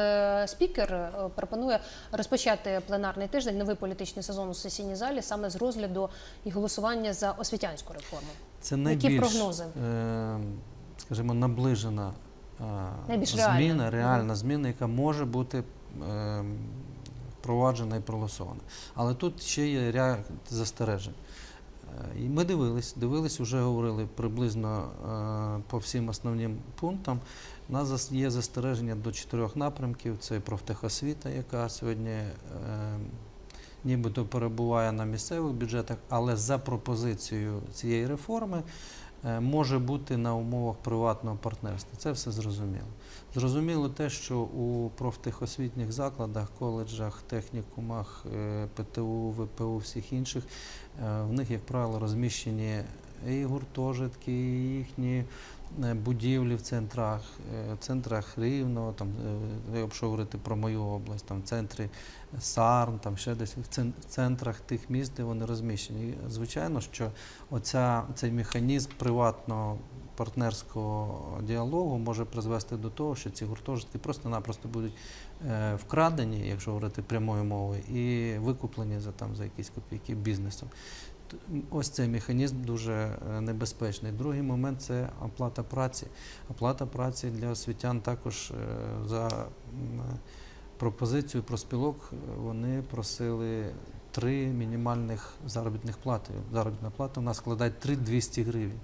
Е, Спікер е, пропонує розпочати пленарний тиждень, новий політичний сезон у сесійній залі саме з розгляду і голосування за освітянську реформу. Це Які найбільш, прогнози? е, скажімо, наближена Найбільш зміна, реальна. реальна зміна, яка може бути е, впроваджена і проголосована. Але тут ще є ряд застережень. І ми дивились, дивились, вже говорили приблизно е, по всім основним пунктам. У нас є застереження до чотирьох напрямків: це профтехосвіта, яка сьогодні е, нібито перебуває на місцевих бюджетах, але за пропозицією цієї реформи може бути на умовах приватного партнерства. Це все зрозуміло. Зрозуміло те, що у профтехосвітніх закладах, коледжах, технікумах, е, ПТУ, ВПУ, всіх інших, е, в них, як правило, розміщені і гуртожитки, і їхні е, будівлі в центрах, е, в центрах Рівного, там, е, якщо говорити про мою область, там, в центрі Сарн, там ще десь в центрах тих міст, де вони розміщені. І, звичайно, що оця, цей механізм приватного партнерського діалогу може призвести до того, що ці гуртожитки просто-напросто будуть е, вкрадені, якщо говорити прямою мовою, і викуплені за там за якісь копійки бізнесом. Ось цей механізм дуже е, небезпечний. Другий момент це оплата праці. Оплата праці для освітян також е, за пропозицію проспілок е, вони просили три мінімальних заробітних плати. Заробітна плата у нас складає 3200 гривень.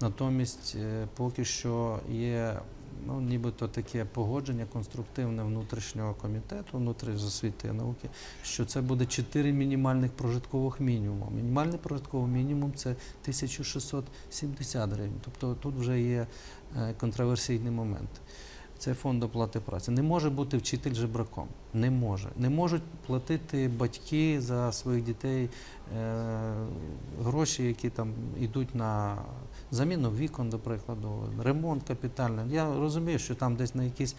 Натомість е, поки що є ну, нібито таке погодження конструктивне внутрішнього комітету, внутрі з освіти і науки, що це буде 4 мінімальних прожиткових мінімуму. Мінімальний прожитковий мінімум це 1670 гривень. Тобто тут вже є е, контроверсійний момент. Це фонд оплати праці. Не може бути вчитель жебраком. Не може. Не можуть платити батьки за своїх дітей е, гроші, які там йдуть на заміну вікон, до прикладу, ремонт капітальний. Я розумію, що там десь на якісь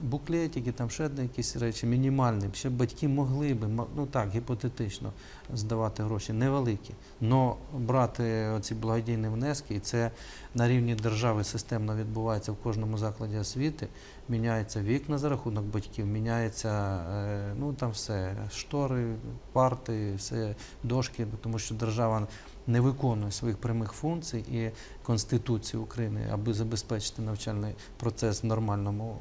буклетики, там ще на якісь речі мінімальні. Ще батьки могли ма- ну так, гіпотетично, здавати гроші невеликі. але брати оці благодійні внески, і це на рівні держави системно відбувається в кожному закладі освіти. Міняються вікна за рахунок батьків, міняється е, ну там все, штори, парти, все, дошки, тому що держава не виконує своїх прямих функцій і Конституції України, аби забезпечити навчальний процес в нормальному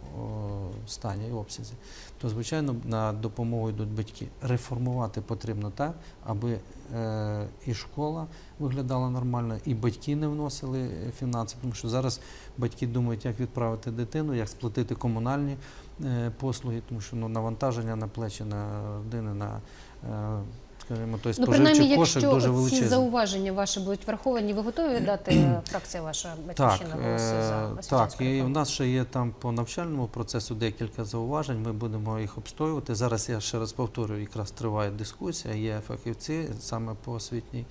стані і обсязі, то звичайно на допомогу йдуть батьки. Реформувати потрібно так, аби е, і школа виглядала нормально, і батьки не вносили фінанси, тому що зараз батьки думають, як відправити дитину, як сплатити комунальні е, послуги, тому що ну, навантаження на плечі на родини, на е, скажімо, той Ну, принаймні, споживчий кошик якщо дуже ці зауваження ваші будуть враховані, ви готові дати е, фракція ваша Так, батьківщина голоси за е, так, і в нас ще є там по навчальному процесу декілька зауважень. Ми будемо їх обстоювати. Зараз я ще раз повторюю, якраз триває дискусія. Є фахівці саме по освітній,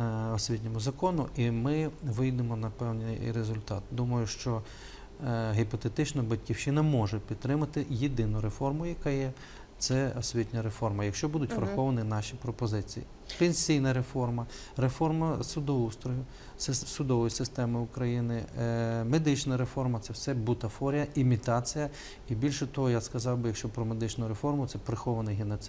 е, освітньому закону, і ми вийдемо на певний результат. Думаю, що гіпотетично батьківщина може підтримати єдину реформу, яка є. Це освітня реформа, якщо будуть враховані наші пропозиції. Пенсійна реформа, реформа судоустрою, судової системи України, е, медична реформа це все бутафорія, імітація. І більше того, я сказав би, якщо про медичну реформу, це прихований геноцид.